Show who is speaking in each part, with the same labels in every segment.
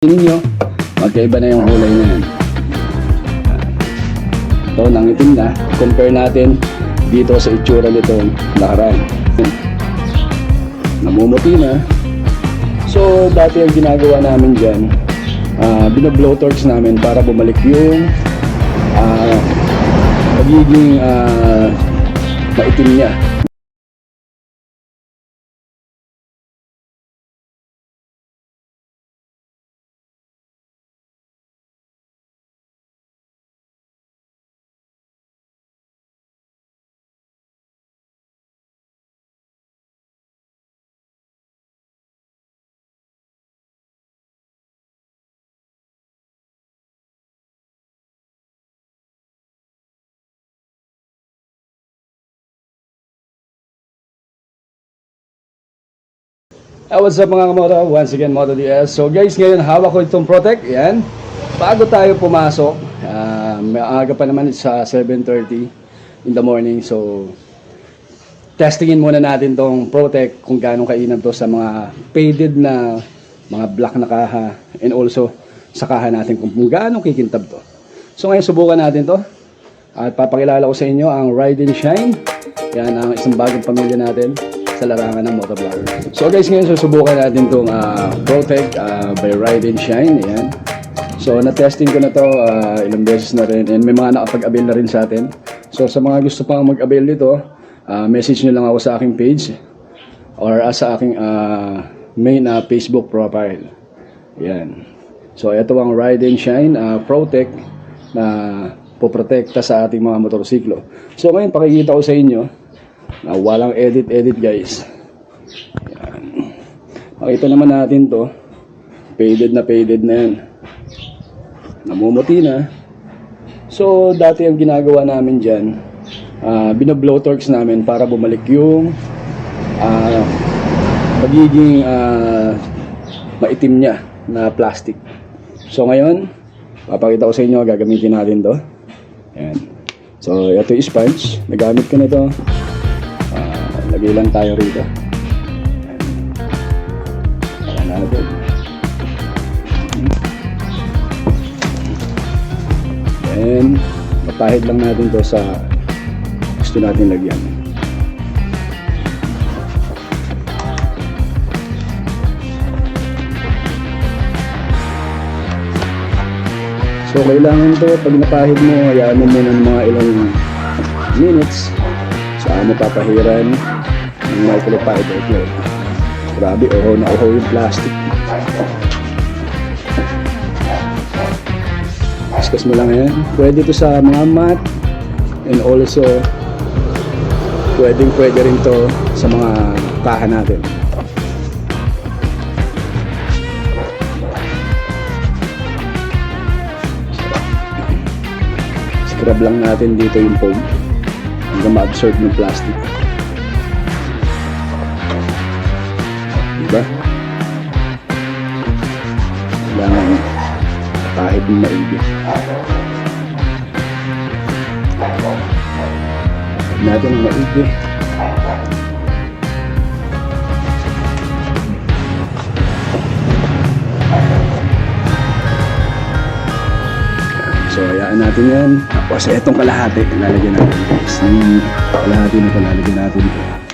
Speaker 1: ninyo, magkaiba na yung kulay na yan. Ito, nangitim na. Compare natin dito sa itsura nitong nakaraan. Namumuti na. So, dati ang ginagawa namin dyan, uh, binoblowtorch namin para bumalik yung ah, pagiging ah, maitim niya. Ah, what's up mga kamoto? Once again, Moto DS. So guys, ngayon hawak ko itong Protect. Yan. Bago tayo pumasok, ah, may aga pa naman sa 7.30 in the morning. So, testingin muna natin tong Protect kung gaano kainam to sa mga faded na mga black na kaha and also sa kaha natin kung gaano kikintab to. So ngayon subukan natin to. At papakilala ko sa inyo ang Ride and Shine. Yan ang isang bagong pamilya natin sa larangan ng motovlogger. So guys, ngayon susubukan natin itong Protect ah, by Ride and Shine. Ayan. So na-testing ko na to ah, ilang beses na rin and may mga nakapag-avail na rin sa atin. So sa mga gusto pang mag-avail nito, ah, message nyo lang ako sa aking page or ah, sa aking ah, main na Facebook profile. Yan. So ito ang Ride and Shine ah, Protect na poprotekta sa ating mga motorsiklo. So ngayon pakikita ko sa inyo na walang edit-edit guys. Yan. Makita naman natin to. Faded na faded na yan. Namumuti na. So dati ang ginagawa namin dyan, uh, binoblowtorch namin para bumalik yung ah, magiging ah, maitim niya na plastic. So ngayon, papakita ko sa inyo, gagamitin natin to. Ayan. So ito yung sponge, nagamit ko na lang tayo rito. Ayan. Ayan natin. Then, mapahid lang natin to sa gusto natin lagyan. So kailangan to pag napahid mo, hayaan mo muna ng mga ilang minutes. Saan mo papahiran micropahid oil. Grabe, oho na oho yung plastic. Discuss mo lang yan. Pwede to sa mga mat and also pwedeng pwede rin to sa mga kaha natin. Scrub lang natin dito yung foam hanggang ma-absorb ng plastic. Kahit maigi. Natin ang. So, hayaan natin yan. Tapos, etong kalahati, lalagyan natin guys. Yung kalahati na ito, lalagyan natin ito.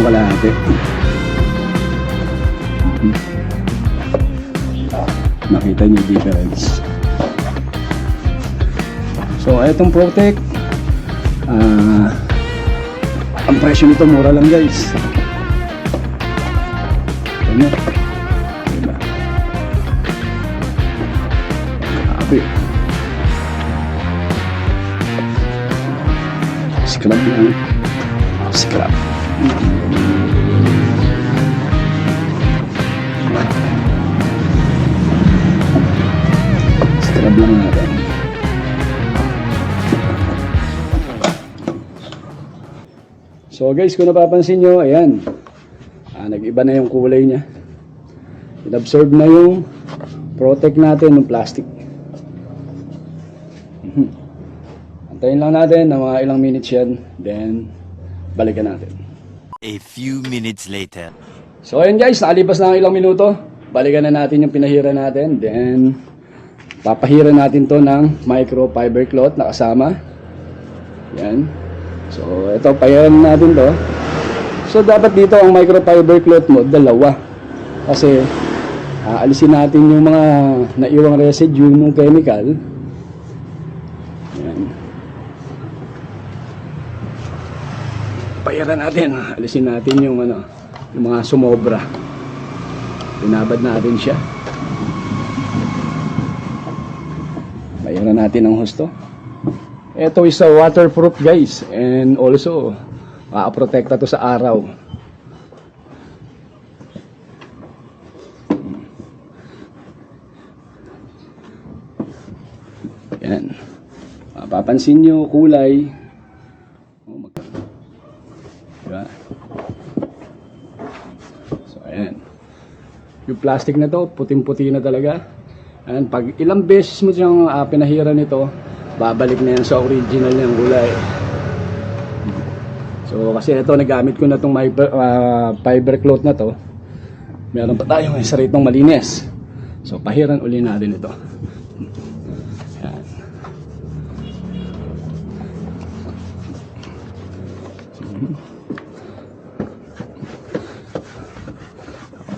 Speaker 1: Yung kalahati. Nakita niyo yung difference. So, etong Protect, ah, ang presyo nito mura lang guys. Ano? Diba? Grabe. Scrap lang. Scrap. So guys, kung napapansin nyo, ayan. Ah, nag-iba na yung kulay niya. Inabsorb na yung protect natin ng plastic. Mhm. Ang Tayin lang natin ng mga ilang minutes yan. Then, balikan natin.
Speaker 2: A few minutes later.
Speaker 1: So ayun guys, nakalipas na ang ilang minuto. Balikan na natin yung pinahira natin. Then, papahira natin to ng microfiber cloth na kasama. Yan. So, ito, pahiran natin to. So, dapat dito ang microfiber cloth mo, dalawa. Kasi, aalisin natin yung mga naiwang residue ng chemical. Pahiran natin. Alisin natin yung ano, yung mga sumobra. Pinabad natin siya. Pahiran natin ang husto. Ito is a waterproof guys and also makaprotekta to sa araw. Yan. Mapapansin nyo kulay. Diba? So ayan. Yung plastic na to, puting-puti na talaga. And pag ilang beses mo siyang ah, pinahira nito, babalik na yan sa original niyang gulay. So kasi ito nagamit ko na tong fiber, ah, fiber cloth na to. Meron pa tayong isa ritong malinis. So pahiran uli natin ito. Yan.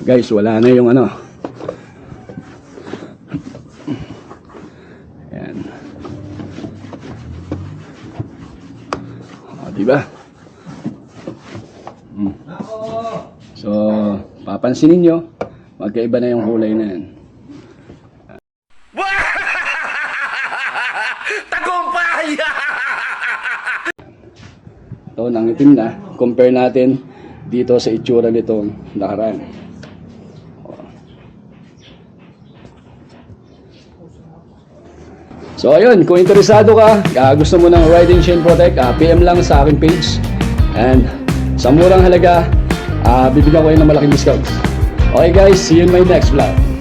Speaker 1: Guys, wala na yung ano. Yan. O, diba? Mm. So, papansinin nyo, magkaiba na yung kulay na yan.
Speaker 2: Tagumpay!
Speaker 1: Ito, nangitim na. Compare natin dito sa itsura nitong nakaraan. So ayun, kung interesado ka, ah, gusto mo ng Ride and Chain Protect, ah, PM lang sa aking page. And sa murang halaga, ah, bibigyan ko kayo ng malaking discount. Okay guys, see you in my next vlog.